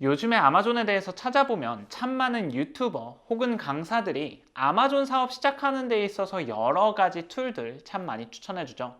요즘에 아마존에 대해서 찾아보면 참 많은 유튜버 혹은 강사들이 아마존 사업 시작하는 데 있어서 여러 가지 툴들 참 많이 추천해 주죠.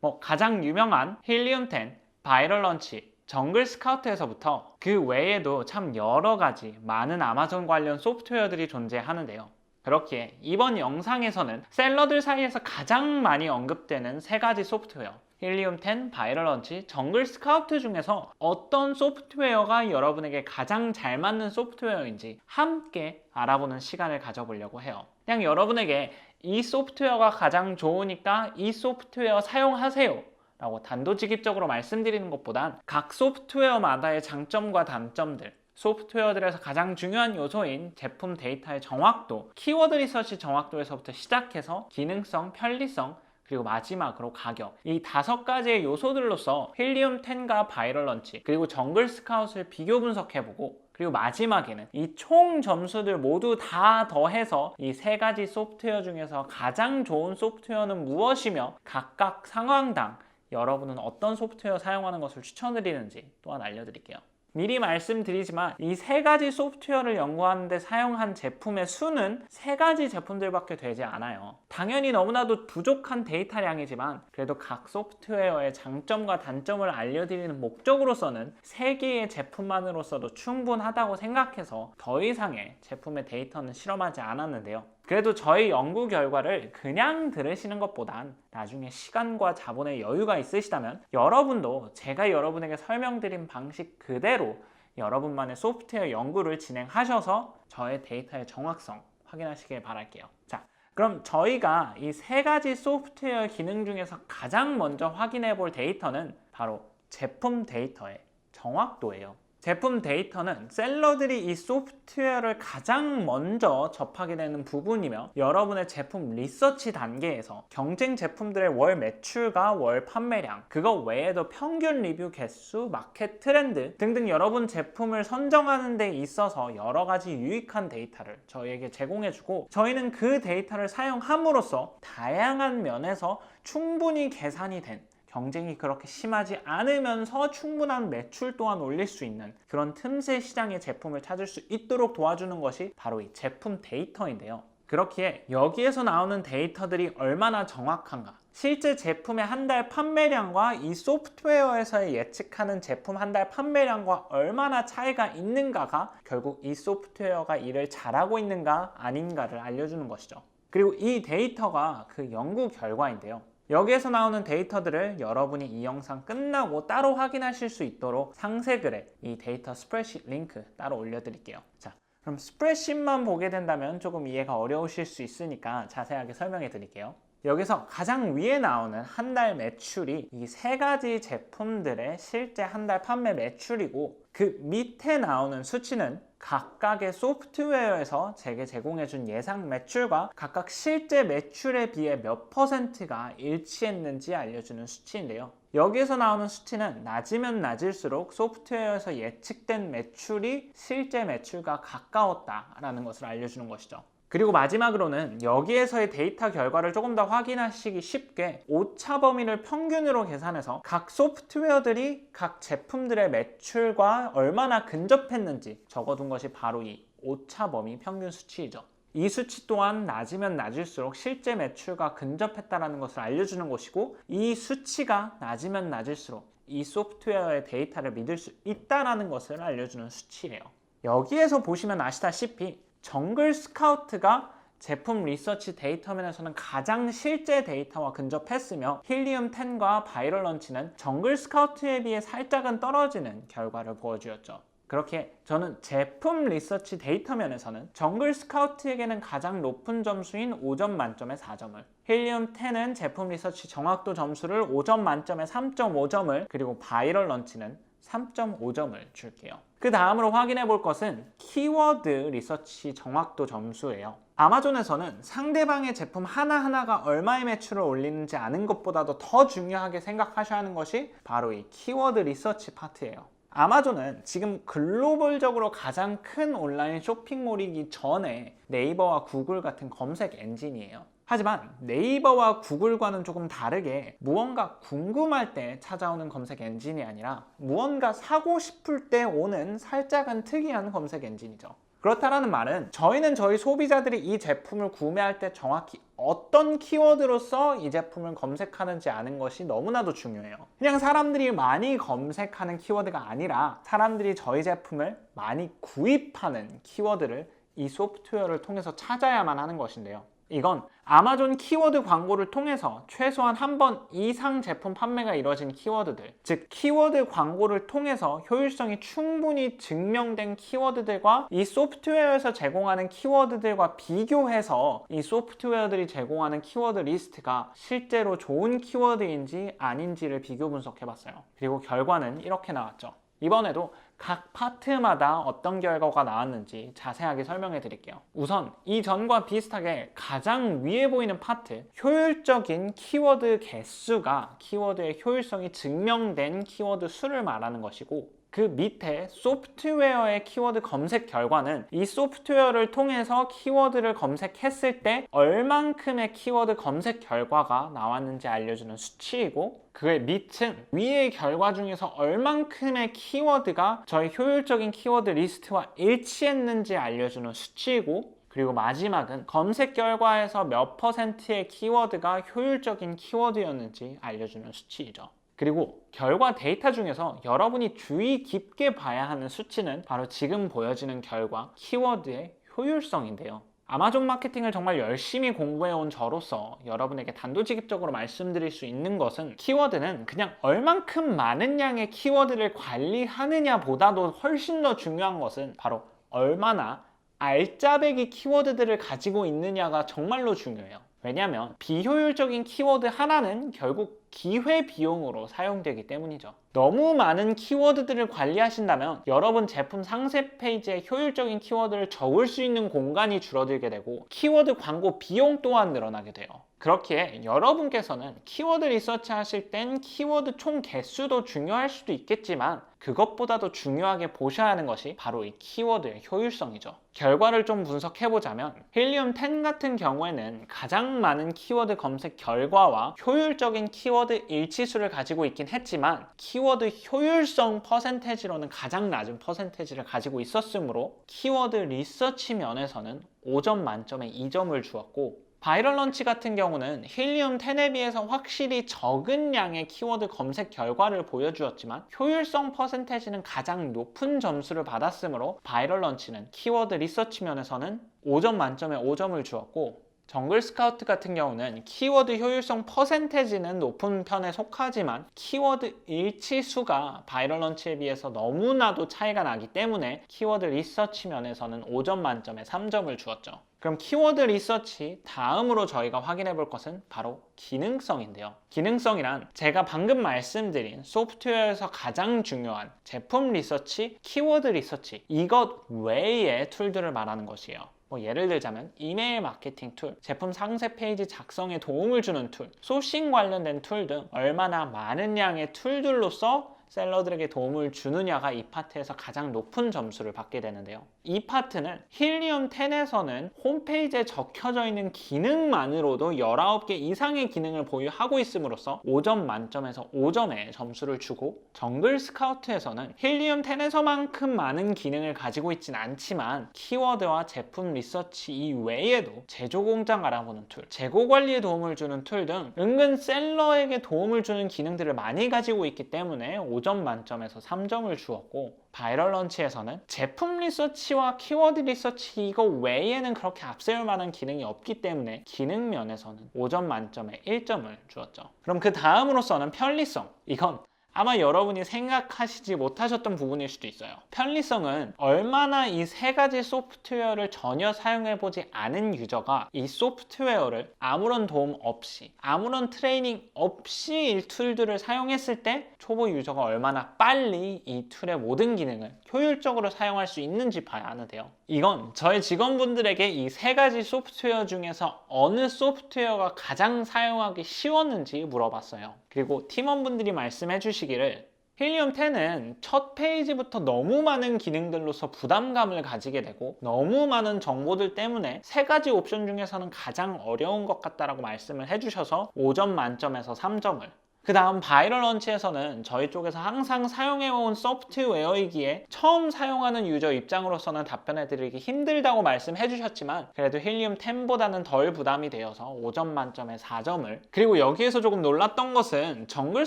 뭐 가장 유명한 힐리움 10, 바이럴 런치, 정글 스카우트에서부터 그 외에도 참 여러 가지 많은 아마존 관련 소프트웨어들이 존재하는데요. 그렇기에 이번 영상에서는 셀러들 사이에서 가장 많이 언급되는 세 가지 소프트웨어 힐리움 10, 바이럴 런치, 정글 스카우트 중에서 어떤 소프트웨어가 여러분에게 가장 잘 맞는 소프트웨어인지 함께 알아보는 시간을 가져보려고 해요. 그냥 여러분에게 이 소프트웨어가 가장 좋으니까 이 소프트웨어 사용하세요. 라고 단도직입적으로 말씀드리는 것보단 각 소프트웨어마다의 장점과 단점들, 소프트웨어들에서 가장 중요한 요소인 제품 데이터의 정확도, 키워드 리서치 정확도에서부터 시작해서 기능성, 편리성, 그리고 마지막으로 가격 이 다섯 가지의 요소들로서 힐리움 10과 바이럴 런치 그리고 정글 스카웃을 비교 분석해보고 그리고 마지막에는 이 총 점수들 모두 다 더해서 이 세 가지 소프트웨어 중에서 가장 좋은 소프트웨어는 무엇이며 각각 상황당 여러분은 어떤 소프트웨어 사용하는 것을 추천드리는지 또한 알려드릴게요. 미리 말씀드리지만 이 세 가지 소프트웨어를 연구하는데 사용한 제품의 수는 세 가지 제품들밖에 되지 않아요. 당연히 너무나도 부족한 데이터량이지만 그래도 각 소프트웨어의 장점과 단점을 알려드리는 목적으로서는 세 개의 제품만으로서도 충분하다고 생각해서 더 이상의 제품의 데이터는 실험하지 않았는데요. 그래도 저희 연구 결과를 그냥 들으시는 것보단 나중에 시간과 자본의 여유가 있으시다면 여러분도 제가 여러분에게 설명드린 방식 그대로 여러분만의 소프트웨어 연구를 진행하셔서 저의 데이터의 정확성 확인하시길 바랄게요. 자, 그럼 저희가 이 세 가지 소프트웨어 기능 중에서 가장 먼저 확인해 볼 데이터는 바로 제품 데이터의 정확도예요. 제품 데이터는 셀러들이 이 소프트웨어를 가장 먼저 접하게 되는 부분이며 여러분의 제품 리서치 단계에서 경쟁 제품들의 월 매출과 월 판매량, 그거 외에도 평균 리뷰 개수, 마켓 트렌드 등등 여러분 제품을 선정하는 데 있어서 여러 가지 유익한 데이터를 저희에게 제공해주고 저희는 그 데이터를 사용함으로써 다양한 면에서 충분히 계산이 된 경쟁이 그렇게 심하지 않으면서 충분한 매출 또한 올릴 수 있는 그런 틈새 시장의 제품을 찾을 수 있도록 도와주는 것이 바로 이 제품 데이터인데요. 그렇기에 여기에서 나오는 데이터들이 얼마나 정확한가 실제 제품의 한 달 판매량과 이 소프트웨어에서의 예측하는 제품 한 달 판매량과 얼마나 차이가 있는가가 결국 이 소프트웨어가 일을 잘하고 있는가 아닌가를 알려주는 것이죠. 그리고 이 데이터가 그 연구 결과인데요. 여기에서 나오는 데이터들을 여러분이 이 영상 끝나고 따로 확인하실 수 있도록 상세 글에 이 데이터 스프레드शी트 링크 따로 올려드릴게요. 자, 그럼 스프레드शी트만 보게 된다면 조금 이해가 어려우실 수 있으니까 자세하게 설명해 드릴게요. 여기서 가장 위에 나오는 한 달 매출이 이 세 가지 제품들의 실제 한 달 판매 매출이고 그 밑에 나오는 수치는 각각의 소프트웨어에서 제게 제공해준 예상 매출과 각각 실제 매출에 비해 몇 퍼센트가 일치했는지 알려주는 수치인데요. 여기에서 나오는 수치는 낮으면 낮을수록 소프트웨어에서 예측된 매출이 실제 매출과 가까웠다라는 것을 알려주는 것이죠. 그리고 마지막으로는 여기에서의 데이터 결과를 조금 더 확인하시기 쉽게 오차 범위를 평균으로 계산해서 각 소프트웨어들이 각 제품들의 매출과 얼마나 근접했는지 적어둔 것이 바로 이 오차 범위 평균 수치이죠. 이 수치 또한 낮으면 낮을수록 실제 매출과 근접했다는 것을 알려주는 것이고 이 수치가 낮으면 낮을수록 이 소프트웨어의 데이터를 믿을 수 있다는 것을 알려주는 수치예요. 여기에서 보시면 아시다시피 정글 스카우트가 제품 리서치 데이터면에서는 가장 실제 데이터와 근접했으며 힐리움 10과 바이럴 런치는 정글 스카우트에 비해 살짝은 떨어지는 결과를 보여주었죠. 그렇게 저는 제품 리서치 데이터 면에서는 정글 스카우트에게는 가장 높은 점수인 5점 만점에 4점을 힐리움 10은 제품 리서치 정확도 점수를 5점 만점에 3.5점을 그리고 바이럴 런치는 3.5점을 줄게요. 그 다음으로 확인해 볼 것은 키워드 리서치 정확도 점수예요. 아마존에서는 상대방의 제품 하나하나가 얼마의 매출을 올리는지 아는 것보다도 더 중요하게 생각하셔야 하는 것이 바로 이 키워드 리서치 파트예요. 아마존은 지금 글로벌적으로 가장 큰 온라인 쇼핑몰이기 전에 네이버와 구글 같은 검색 엔진이에요. 하지만 네이버와 구글과는 조금 다르게 무언가 궁금할 때 찾아오는 검색 엔진이 아니라 무언가 사고 싶을 때 오는 살짝은 특이한 검색 엔진이죠. 그렇다라는 말은 저희는 저희 소비자들이 이 제품을 구매할 때 정확히 어떤 키워드로서 이 제품을 검색하는지 아는 것이 너무나도 중요해요. 그냥 사람들이 많이 검색하는 키워드가 아니라 사람들이 저희 제품을 많이 구입하는 키워드를 이 소프트웨어를 통해서 찾아야만 하는 것인데요. 이건 아마존 키워드 광고를 통해서 최소한 한 번 이상 제품 판매가 이루어진 키워드들, 즉 키워드 광고를 통해서 효율성이 충분히 증명된 키워드들과 이 소프트웨어에서 제공하는 키워드들과 비교해서 이 소프트웨어들이 제공하는 키워드 리스트가 실제로 좋은 키워드인지 아닌지를 비교 분석해 봤어요. 그리고 결과는 이렇게 나왔죠. 이번에도 각 파트마다 어떤 결과가 나왔는지 자세하게 설명해 드릴게요. 우선 이전과 비슷하게 가장 위에 보이는 파트, 효율적인 키워드 개수가 키워드의 효율성이 증명된 키워드 수를 말하는 것이고 그 밑에 소프트웨어의 키워드 검색 결과는 이 소프트웨어를 통해서 키워드를 검색했을 때 얼만큼의 키워드 검색 결과가 나왔는지 알려주는 수치이고 그의 밑은 위의 결과 중에서 얼만큼의 키워드가 저희 효율적인 키워드 리스트와 일치했는지 알려주는 수치이고 그리고 마지막은 검색 결과에서 몇 퍼센트의 키워드가 효율적인 키워드였는지 알려주는 수치이죠. 그리고 결과 데이터 중에서 여러분이 주의 깊게 봐야 하는 수치는 바로 지금 보여지는 결과 키워드의 효율성인데요. 아마존 마케팅을 정말 열심히 공부해온 저로서 여러분에게 단도직입적으로 말씀드릴 수 있는 것은 키워드는 그냥 얼만큼 많은 양의 키워드를 관리하느냐 보다도 훨씬 더 중요한 것은 바로 얼마나 알짜배기 키워드들을 가지고 있느냐가 정말로 중요해요. 왜냐하면 비효율적인 키워드 하나는 결국 기회 비용으로 사용되기 때문이죠. 너무 많은 키워드들을 관리하신다면 여러분 제품 상세 페이지에 효율적인 키워드를 적을 수 있는 공간이 줄어들게 되고 키워드 광고 비용 또한 늘어나게 돼요. 그렇기에 여러분께서는 키워드 리서치 하실 땐 키워드 총 개수도 중요할 수도 있겠지만 그것보다도 중요하게 보셔야 하는 것이 바로 이 키워드의 효율성이죠. 결과를 좀 분석해보자면 힐리움 10 같은 경우에는 가장 많은 키워드 검색 결과와 효율적인 키워드 일치수를 가지고 있긴 했지만 키워드 효율성 퍼센테지로는 가장 낮은 퍼센테지를 가지고 있었으므로 키워드 리서치 면에서는 5점 만점에 2점을 주었고 바이럴 런치 같은 경우는 힐리움 10에 비해서 확실히 적은 양의 키워드 검색 결과를 보여주었지만 효율성 퍼센테지는 가장 높은 점수를 받았으므로 바이럴 런치는 키워드 리서치 면에서는 5점 만점에 5점을 주었고 정글 스카우트 같은 경우는 키워드 효율성 퍼센테지는 높은 편에 속하지만 키워드 일치수가 바이럴 런치에 비해서 너무나도 차이가 나기 때문에 키워드 리서치 면에서는 5점 만점에 3점을 주었죠. 그럼 키워드 리서치 다음으로 저희가 확인해 볼 것은 바로 기능성인데요. 기능성이란 제가 방금 말씀드린 소프트웨어에서 가장 중요한 제품 리서치, 키워드 리서치 이것 외의 툴들을 말하는 것이에요. 뭐 예를 들자면 이메일 마케팅 툴, 제품 상세 페이지 작성에 도움을 주는 툴, 소싱 관련된 툴 등 얼마나 많은 양의 툴들로서 셀러들에게 도움을 주느냐가 이 파트에서 가장 높은 점수를 받게 되는데요. 이 파트는 힐리움 10에서는 홈페이지에 적혀져 있는 기능만으로도 19개 이상의 기능을 보유하고 있음으로써 5점 만점에서 5점의 점수를 주고 정글 스카우트에서는 힐리움 10에서만큼 많은 기능을 가지고 있진 않지만 키워드와 제품 리서치 이외에도 제조 공장 알아보는 툴, 재고 관리에 도움을 주는 툴 등 은근 셀러에게 도움을 주는 기능들을 많이 가지고 있기 때문에 5점 만점에서 3점을 주었고 바이럴 런치에서는 제품 리서치와 키워드 리서치 이거 외에는 그렇게 앞세울 만한 기능이 없기 때문에 기능 면에서는 5점 만점에 1점을 주었죠. 그럼 그 다음으로서는 편리성. 이건 아마 여러분이 생각하시지 못하셨던 부분일 수도 있어요. 편리성은 얼마나 이 세 가지 소프트웨어를 전혀 사용해 보지 않은 유저가 이 소프트웨어를 아무런 도움 없이, 아무런 트레이닝 없이 이 툴들을 사용했을 때 초보 유저가 얼마나 빨리 이 툴의 모든 기능을 효율적으로 사용할 수 있는지 봐야 하는데요. 이건 저희 직원분들에게 이 세 가지 소프트웨어 중에서 어느 소프트웨어가 가장 사용하기 쉬웠는지 물어봤어요. 그리고 팀원분들이 말씀해 주시기를 힐리움 10은 첫 페이지부터 너무 많은 기능들로서 부담감을 가지게 되고 너무 많은 정보들 때문에 세 가지 옵션 중에서는 가장 어려운 것 같다라고 말씀을 해주셔서 5점 만점에서 3점을 그 다음 바이럴 런치에서는 저희 쪽에서 항상 사용해온 소프트웨어이기에 처음 사용하는 유저 입장으로서는 답변해드리기 힘들다고 말씀해 주셨지만 그래도 힐리움 10보다는 덜 부담이 되어서 5점 만점에 4점을. 그리고 여기에서 조금 놀랐던 것은 정글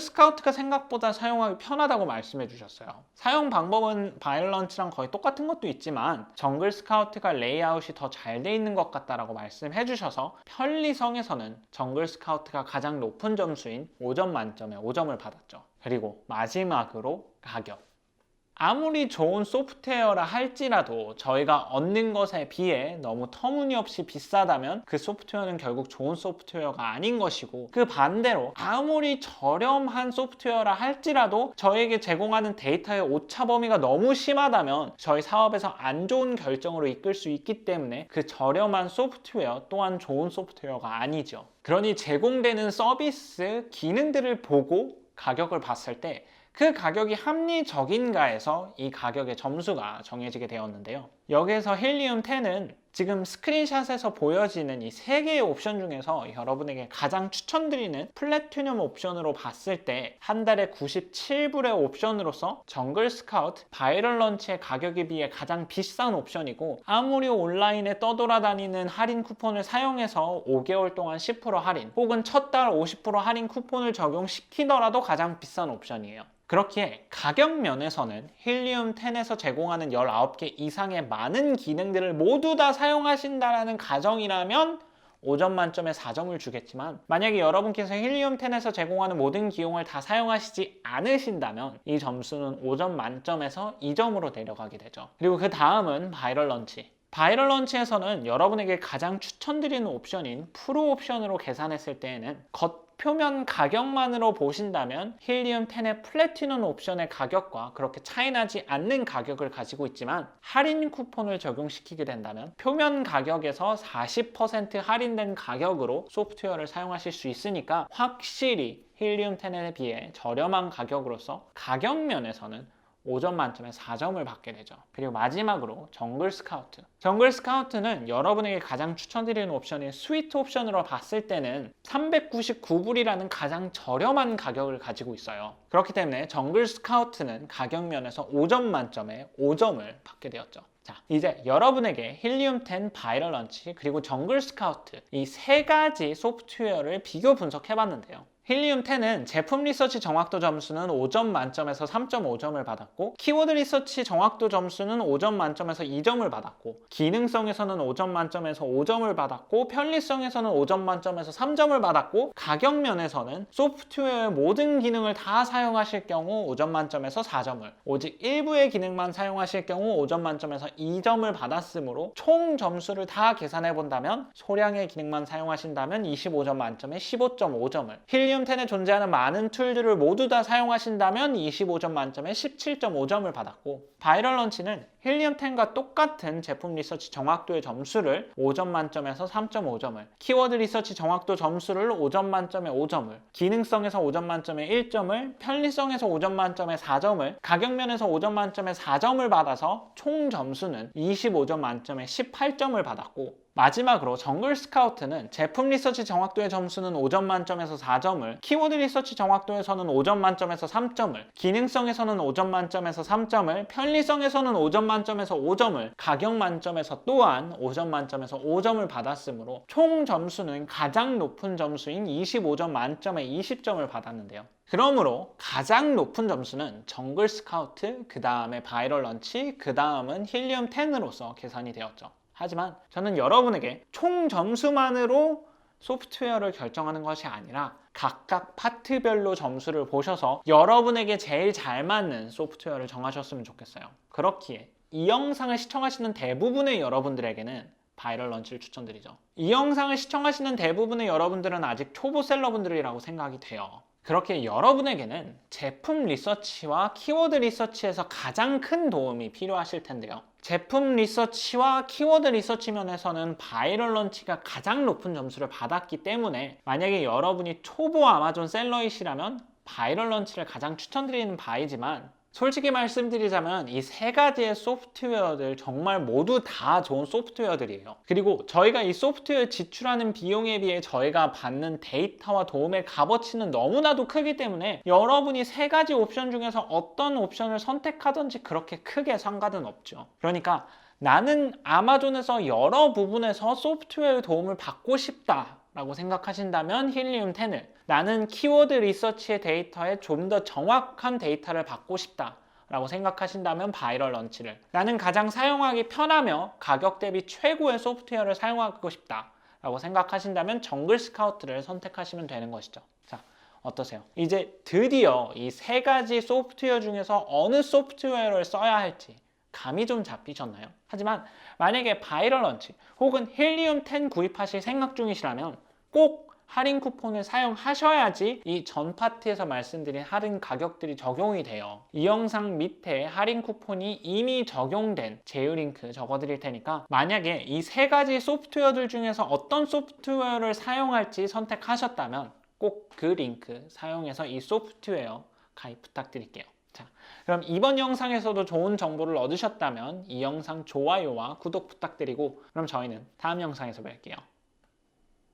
스카우트가 생각보다 사용하기 편하다고 말씀해 주셨어요. 사용 방법은 바이럴 런치랑 거의 똑같은 것도 있지만 정글 스카우트가 레이아웃이 더 잘 돼 있는 것 같다라고 말씀해 주셔서 편리성에서는 정글 스카우트가 가장 높은 점수인 5점 만점 에 5점을 받았죠. 그리고 마지막으로 가격. 아무리 좋은 소프트웨어라 할지라도 저희가 얻는 것에 비해 너무 터무니없이 비싸다면 그 소프트웨어는 결국 좋은 소프트웨어가 아닌 것이고 그 반대로 아무리 저렴한 소프트웨어라 할지라도 저에게 제공하는 데이터의 오차 범위가 너무 심하다면 저희 사업에서 안 좋은 결정으로 이끌 수 있기 때문에 그 저렴한 소프트웨어 또한 좋은 소프트웨어가 아니죠. 그러니 제공되는 서비스 기능들을 보고 가격을 봤을 때 그 가격이 합리적인가에서 이 가격의 점수가 정해지게 되었는데요. 여기에서 헬리움 10은 지금 스크린샷에서 보여지는 이 세 개의 옵션 중에서 여러분에게 가장 추천드리는 플래티넘 옵션으로 봤을 때 한 달에 97불의 옵션으로서 정글 스카우트, 바이럴 런치의 가격에 비해 가장 비싼 옵션이고 아무리 온라인에 떠돌아다니는 할인 쿠폰을 사용해서 5개월 동안 10% 할인 혹은 첫 달 50% 할인 쿠폰을 적용시키더라도 가장 비싼 옵션이에요. 그렇기에 가격 면에서는 힐리움 10에서 제공하는 19개 이상의 많은 기능들을 모두 다 사용하신다라는 가정이라면 5점 만점에 4점을 주겠지만 만약에 여러분께서 힐리움 10에서 제공하는 모든 기용을 다 사용하시지 않으신다면 이 점수는 5점 만점에서 2점으로 내려가게 되죠. 그리고 그 다음은 바이럴 런치. 바이럴 런치에서는 여러분에게 가장 추천드리는 옵션인 프로 옵션으로 계산했을 때에는 겉 표면 가격만으로 보신다면 힐리움 10의 플래티넘 옵션의 가격과 그렇게 차이나지 않는 가격을 가지고 있지만 할인 쿠폰을 적용시키게 된다면 표면 가격에서 40% 할인된 가격으로 소프트웨어를 사용하실 수 있으니까 확실히 힐리움 10에 비해 저렴한 가격으로서 가격 면에서는 5점 만점에 4점을 받게 되죠. 그리고 마지막으로 정글 스카우트. 정글 스카우트는 여러분에게 가장 추천드리는 옵션인 스위트 옵션으로 봤을 때는 399불이라는 가장 저렴한 가격을 가지고 있어요. 그렇기 때문에 정글 스카우트는 가격 면에서 5점 만점에 5점을 받게 되었죠. 자, 이제 여러분에게 힐리움 10 바이럴 런치 그리고 정글 스카우트 이 세 가지 소프트웨어를 비교 분석해 봤는데요. 힐리움 10은 제품 리서치 정확도 점수는 5점 만점에서 3.5점을 받았고 키워드 리서치 정확도 점수는 5점 만점에서 2점을 받았고 기능성에서는 5점 만점에서 5점을 받았고 편리성에서는 5점 만점에서 3점을 받았고 가격 면에서는 소프트웨어의 모든 기능을 다 사용하실 경우 5점 만점에서 4점을 오직 일부의 기능만 사용하실 경우 5점 만점에서 2점을 받았으므로 총 점수를 다 계산해 본다면 소량의 기능만 사용하신다면 25점 만점에 15.5점을 힐리움 10에 존재하는 많은 툴들을 모두 다 사용하신다면 25점 만점에 17.5점을 받았고 바이럴 런치는 힐리움 10과 똑같은 제품 리서치 정확도의 점수를 5점 만점에서 3.5점을 키워드 리서치 정확도 점수를 5점 만점에 5점을 기능성에서 5점 만점에 1점을 편리성에서 5점 만점에 4점을 가격면에서 5점 만점에 4점을 받아서 총 점수는 25점 만점에 18점을 받았고 마지막으로 정글 스카우트는 제품 리서치 정확도의 점수는 5점 만점에서 4점을, 키워드 리서치 정확도에서는 5점 만점에서 3점을, 기능성에서는 5점 만점에서 3점을, 편리성에서는 5점 만점에서 5점을, 가격 만점에서 또한 5점 만점에서 5점을 받았으므로 총 점수는 가장 높은 점수인 25점 만점에 20점을 받았는데요. 그러므로 가장 높은 점수는 정글 스카우트, 그 다음에 바이럴 런치, 그 다음은 힐리움 10으로서 계산이 되었죠. 하지만 저는 여러분에게 총 점수만으로 소프트웨어를 결정하는 것이 아니라 각각 파트별로 점수를 보셔서 여러분에게 제일 잘 맞는 소프트웨어를 정하셨으면 좋겠어요. 그렇기에 이 영상을 시청하시는 대부분의 여러분들에게는 바이럴 런치를 추천드리죠. 이 영상을 시청하시는 대부분의 여러분들은 아직 초보 셀러분들이라고 생각이 돼요. 그렇게 여러분에게는 제품 리서치와 키워드 리서치에서 가장 큰 도움이 필요하실 텐데요. 제품 리서치와 키워드 리서치 면에서는 바이럴 런치가 가장 높은 점수를 받았기 때문에 만약에 여러분이 초보 아마존 셀러이시라면 바이럴 런치를 가장 추천드리는 바이지만 솔직히 말씀드리자면 이 세 가지의 소프트웨어들 정말 모두 다 좋은 소프트웨어들이에요. 그리고 저희가 이 소프트웨어 지출하는 비용에 비해 저희가 받는 데이터와 도움의 값어치는 너무나도 크기 때문에 여러분이 세 가지 옵션 중에서 어떤 옵션을 선택하든지 그렇게 크게 상관은 없죠. 그러니까 나는 아마존에서 여러 부분에서 소프트웨어 도움을 받고 싶다. 라고 생각하신다면 힐리움 10을 나는 키워드 리서치의 데이터에 좀 더 정확한 데이터를 받고 싶다. 라고 생각하신다면 바이럴 런치를 나는 가장 사용하기 편하며 가격 대비 최고의 소프트웨어를 사용하고 싶다. 라고 생각하신다면 정글 스카우트를 선택하시면 되는 것이죠. 자, 어떠세요? 이제 드디어 이 세 가지 소프트웨어 중에서 어느 소프트웨어를 써야 할지 감이 좀 잡히셨나요? 하지만 만약에 바이럴 런치 혹은 힐리움 10 구입하실 생각 중이시라면 꼭 할인 쿠폰을 사용하셔야지 이 전 파트에서 말씀드린 할인 가격들이 적용이 돼요. 이 영상 밑에 할인 쿠폰이 이미 적용된 제휴 링크 적어드릴 테니까 만약에 이 세 가지 소프트웨어들 중에서 어떤 소프트웨어를 사용할지 선택하셨다면 꼭 그 링크 사용해서 이 소프트웨어 가입 부탁드릴게요. 자, 그럼 이번 영상에서도 좋은 정보를 얻으셨다면 이 영상 좋아요와 구독 부탁드리고 그럼 저희는 다음 영상에서 뵐게요.